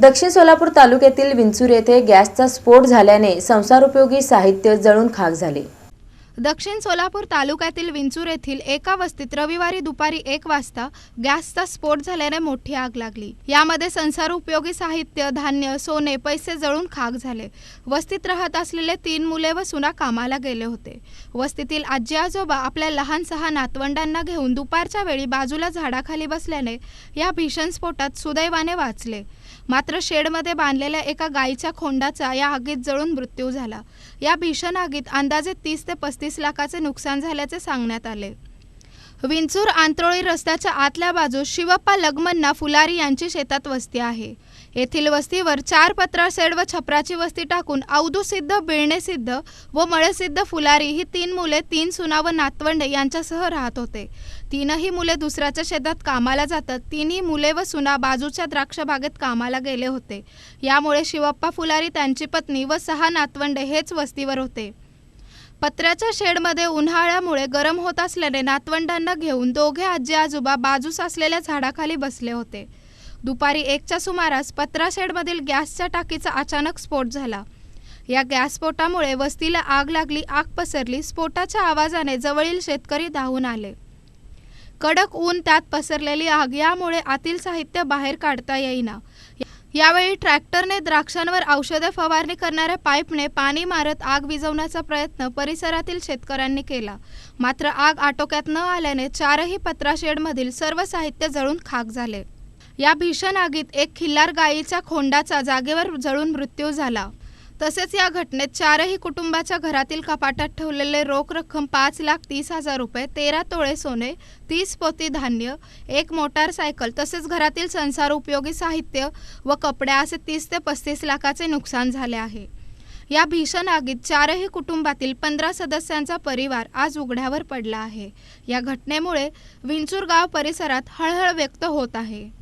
दक्षिण सोलापूर तालुक्यातील विंचूर येथे गॅसचा स्फोट झाल्याने संसारोपयोगी साहित्य जळून खाक झाले. दक्षिण सोलापूर तालुक्यातील विंचूर येथील एका वस्तीत रविवारी दुपारी एक वाजता गॅसचा स्फोट झाल्याने मोठी आग लागली. यामध्ये संसार उपयोगी साहित्य धान्य सोने पैसे जळून खाक झाले. वस्तीत राहत असलेले तीन मुले व सुना कामाला गेले होते. वस्तीतील आजी आजोबा आपल्या लहान सहा नातवंडांना घेऊन दुपारच्या वेळी बाजूला झाडाखाली बसल्याने या भीषण स्फोटात सुदैवाने वाचले. मात्र शेडमध्ये बांधलेल्या एका गायीच्या खोंडाचा या आगीत जळून मृत्यू झाला. या भीषण आगीत अंदाजे तीस ते पस्तीस लाखाचे नुकसान झाल्याचे सांगण्यात आले. विंचूर आंत्रोळी रस्त्याच्या आतल्या बाजूस शिवप्पा लग्मन्ना फुलारी यांची शेतात वस्ती आहे. येथील वस्तीवर चार पत्रा सेड व छपराची वस्ती टाकून अवधूसिद्ध बिळणेसिद्ध व मळेसिद्ध फुलारी ही तीन मुले तीन सुना व नातवंडे यांच्यासह राहत होते. तीनही मुले दुसऱ्याच्या शेतात कामाला जातात. तिन्ही मुले व सुना बाजूच्या द्राक्ष बागेत कामाला गेले होते. यामुळे शिवप्पा फुलारी त्यांची पत्नी व सहा नातवंडे हेच वस्तीवर होते. पत्र्याच्या शेडमध्ये उन्हाळ्यामुळे गरम होत असल्याने नातवंडांना घेऊन दोघे आजी आजोबा बाजूस असलेल्या झाडाखाली बसले होते. दुपारी एकच्या सुमारास पत्रा शेडमधील गॅसच्या टाकीचा अचानक स्फोट झाला. या गॅस स्फोटामुळे वस्तीला आग लागली आग पसरली स्फोटाच्या आवाजाने जवळील शेतकरी धावून आले. कडक ऊन त्यात पसरलेली आग यामुळे आतील साहित्य बाहेर काढता येईना. यावेळी ट्रॅक्टरने द्राक्षांवर औषधे फवारणी करणाऱ्या पाईपने पाणी मारत आग विझवण्याचा प्रयत्न परिसरातील शेतकऱ्यांनी केला. मात्र आग आटोक्यात न आल्याने चारही पत्रा शेडमधील सर्व साहित्य जळून खाक झाले. या भीषण आगीत एक खिल्लार गायीच्या खोंडाचा जागेवर जळून मृत्यू झाला. तसेच या घटनेत चारही कुटुंबाच्या घरातील कपाटात ठेवलेले रोख रक्कम पाच लाख तीस हजार रुपये तेरा तोळे सोने तीस पोती धान्य एक मोटारसायकल तसेच घरातील संसार उपयोगी साहित्य व कपडे असे तीस ते पस्तीस लाखाचे नुकसान झाले आहे. या भीषण आगीत चारही कुटुंबातील पंधरा सदस्यांचा परिवार आज उघड्यावर पडला आहे. या घटनेमुळे विंचूर गाव परिसरात हळहळ व्यक्त होत आहे.